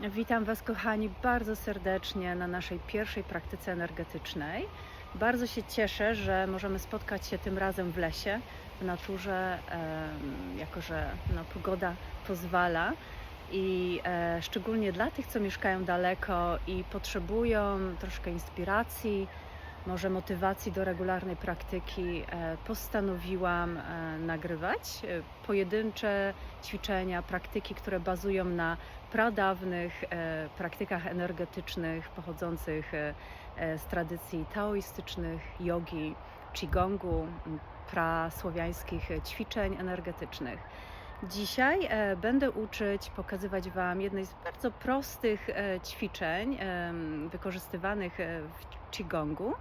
Witam Was, kochani, bardzo serdecznie na naszej pierwszej praktyce energetycznej. Bardzo się cieszę, że możemy spotkać się tym razem w lesie, w naturze, jako że no, pogoda pozwala. I e, szczególnie dla tych, co mieszkają daleko i potrzebują troszkę inspiracji, może motywacji do regularnej praktyki, e, postanowiłam e, nagrywać e, pojedyncze ćwiczenia, praktyki, które bazują na pradawnych praktykach energetycznych pochodzących z tradycji taoistycznych, jogi, qigongu, prasłowiańskich ćwiczeń energetycznych. Dzisiaj będę uczyć, pokazywać Wam jednej z bardzo prostych ćwiczeń wykorzystywanych w qigongu.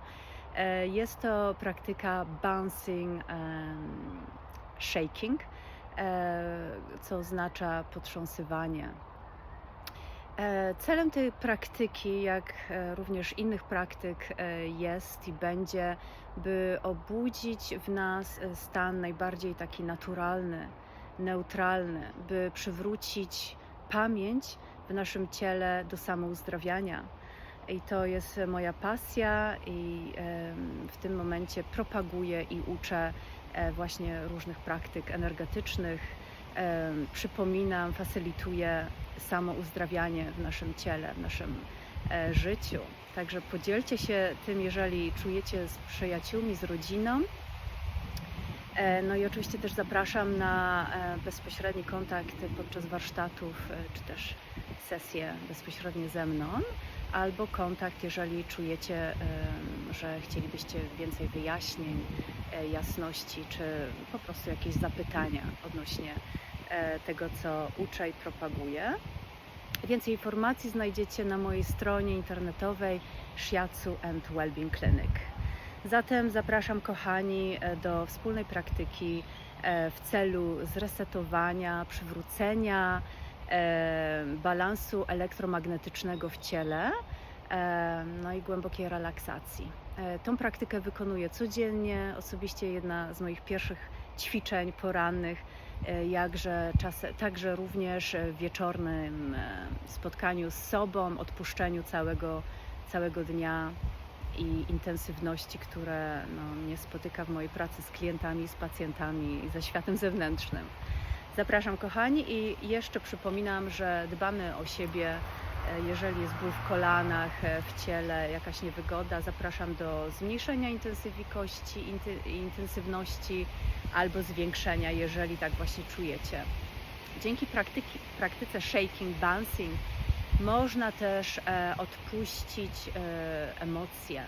E, Jest to praktyka bouncing shaking, e, co oznacza potrząsywanie. E, Celem tej praktyki, jak również innych praktyk, jest i będzie, by obudzić w nas stan najbardziej taki naturalny, neutralny, by przywrócić pamięć w naszym ciele do samouzdrawiania. I to jest moja pasja, i w tym momencie propaguję i uczę e, właśnie różnych praktyk energetycznych. Przypominam, facylituję samouzdrawianie w naszym ciele, w naszym e, życiu. Także podzielcie się tym, jeżeli czujecie z przyjaciółmi, z rodziną. E, No i oczywiście też zapraszam na bezpośredni kontakt podczas warsztatów, czy też sesje bezpośrednie ze mną, albo kontakt, jeżeli czujecie, że chcielibyście więcej wyjaśnień, e, jasności, czy po prostu jakieś zapytania odnośnie e, tego, co uczę i propaguję. Więcej informacji znajdziecie na mojej stronie internetowej Shiatsu and Wellbeing Clinic. Zatem zapraszam kochani e, do wspólnej praktyki w celu zresetowania, przywrócenia balansu elektromagnetycznego w ciele, no i głębokiej relaksacji. E, Tą praktykę wykonuję codziennie, osobiście jedna z moich pierwszych ćwiczeń porannych, e, jakże czas, także również w wieczornym e, spotkaniu z sobą, odpuszczeniu całego, całego dnia i intensywności, które no, mnie spotyka w mojej pracy z klientami, z pacjentami i ze światem zewnętrznym. Zapraszam kochani i jeszcze przypominam, że dbamy o siebie. e, Jeżeli jest ból w kolanach, e, w ciele, jakaś niewygoda, zapraszam do zmniejszenia intensywności, intensywności albo zwiększenia, jeżeli tak właśnie czujecie. Dzięki praktyki, praktyce shaking, bouncing można też e, odpuścić emocje,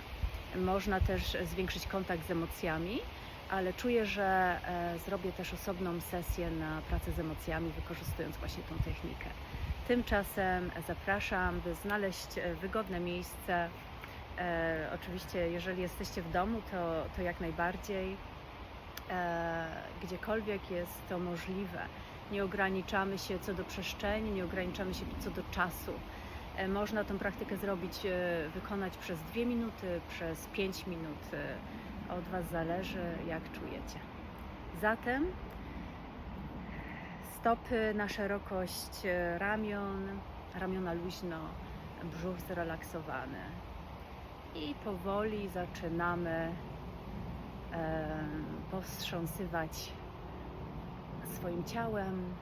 można też zwiększyć kontakt z emocjami, ale czuję, że e, zrobię też osobną sesję na pracę z emocjami, wykorzystując właśnie tą technikę. Tymczasem zapraszam, by znaleźć e, wygodne miejsce. E, oczywiście, jeżeli jesteście w domu, to, to jak najbardziej. Gdziekolwiek jest to możliwe. Nie ograniczamy się co do przestrzeni, nie ograniczamy się co do czasu. E, Można tą praktykę zrobić, e, wykonać przez dwie minuty, przez pięć minut. E, Od Was zależy, jak czujecie. Zatem stopy na szerokość e, ramion, ramiona luźno, brzuch zrelaksowany. I powoli zaczynamy em, powstrząsywać swoim ciałem.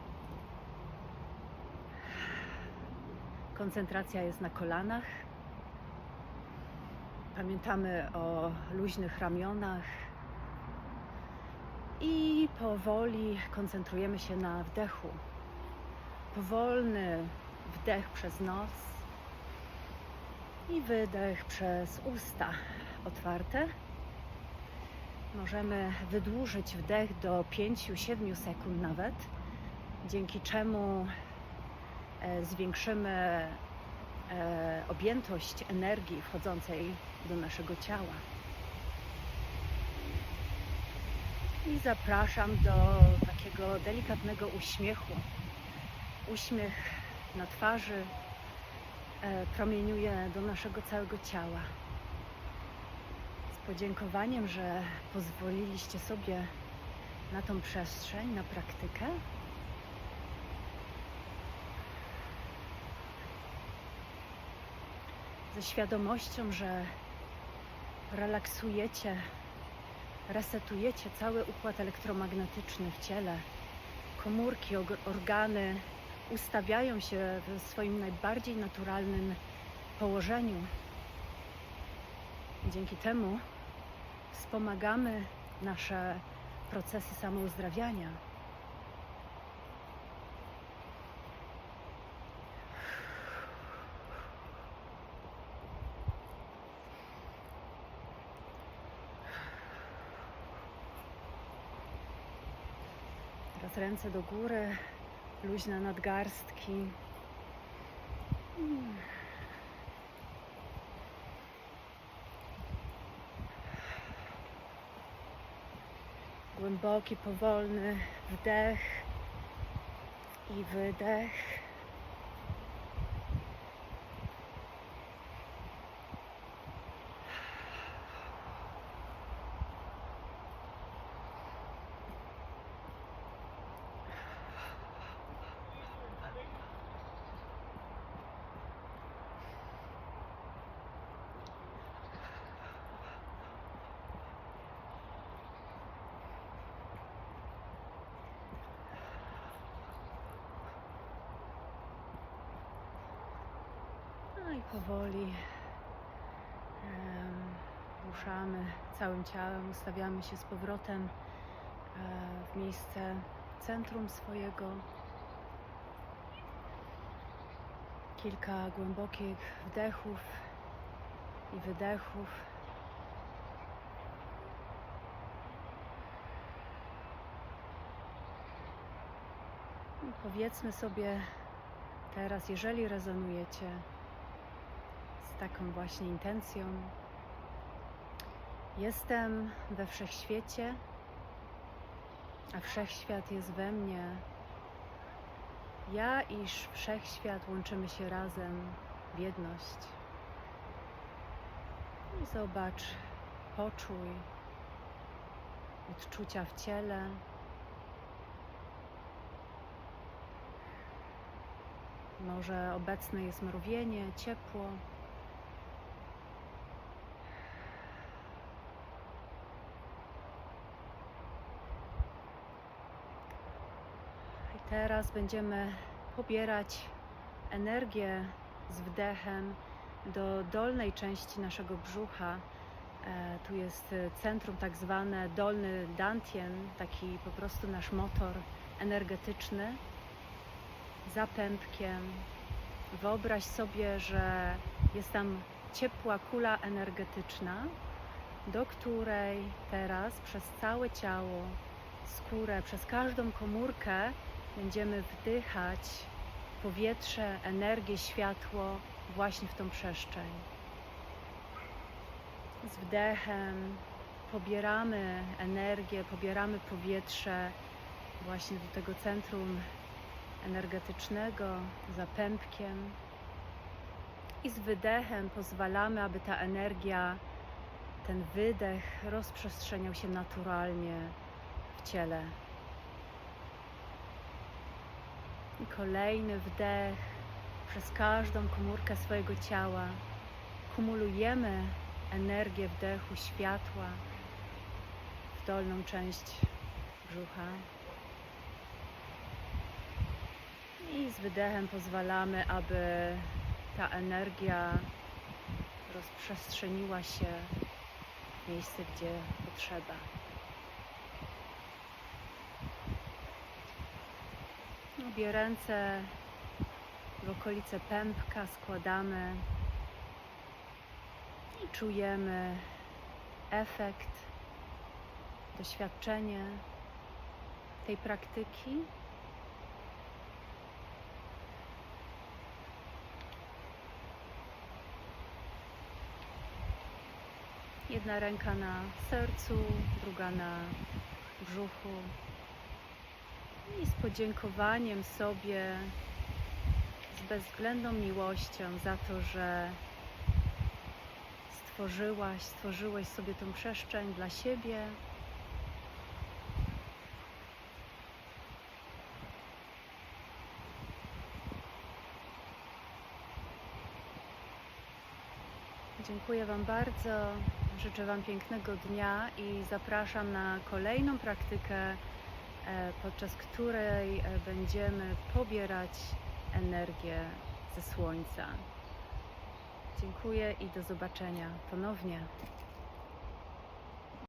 Koncentracja jest na kolanach. Pamiętamy o luźnych ramionach. I powoli koncentrujemy się na wdechu. Powolny wdech przez nos i wydech przez usta otwarte. Możemy wydłużyć wdech do 5-7 sekund nawet, dzięki czemu zwiększymy e, objętość energii wchodzącej do naszego ciała. I zapraszam do takiego delikatnego uśmiechu. Uśmiech na twarzy e, promieniuje do naszego całego ciała z podziękowaniem, że pozwoliliście sobie na tą przestrzeń, na praktykę. Ze świadomością, że relaksujecie, resetujecie cały układ elektromagnetyczny w ciele. Komórki, organy ustawiają się w swoim najbardziej naturalnym położeniu. Dzięki temu wspomagamy nasze procesy samouzdrawiania. Teraz ręce do góry, luźne nadgarstki. Głęboki, powolny wdech i wydech. No i powoli ruszamy całym ciałem, ustawiamy się z powrotem e, w miejsce centrum swojego. Kilka głębokich wdechów i wydechów. I powiedzmy sobie teraz, jeżeli rezonujecie taką właśnie intencją. Jestem we wszechświecie, a wszechświat jest we mnie. Ja iż wszechświat łączymy się razem w jedność. I zobacz, poczuj odczucia w ciele. Może obecne jest mrowienie, ciepło. I teraz będziemy pobierać energię z wdechem do dolnej części naszego brzucha. E, tu jest centrum tak zwane dolny dantien, taki po prostu nasz motor energetyczny za pępkiem. Wyobraź sobie, że jest tam ciepła kula energetyczna, do której teraz przez całe ciało, skórę, przez każdą komórkę będziemy wdychać powietrze, energię, światło właśnie w tą przestrzeń. Z wdechem pobieramy energię, pobieramy powietrze właśnie do tego centrum energetycznego za pępkiem i z wydechem pozwalamy, aby ta energia, ten wydech rozprzestrzeniał się naturalnie w ciele. I kolejny wdech przez każdą komórkę swojego ciała. Kumulujemy energię wdechu światła w dolną część brzucha. I z wydechem pozwalamy, aby ta energia rozprzestrzeniła się w miejsce, gdzie potrzeba. Obie ręce w okolice pępka składamy i czujemy efekt, doświadczenie tej praktyki. Jedna ręka na sercu, druga na brzuchu. I z podziękowaniem sobie, z bezwzględną miłością za to, że stworzyłaś, stworzyłeś sobie tą przestrzeń dla siebie. Dziękuję Wam bardzo. Życzę Wam pięknego dnia i zapraszam na kolejną praktykę, podczas której e, będziemy pobierać energię ze Słońca. Dziękuję i do zobaczenia ponownie.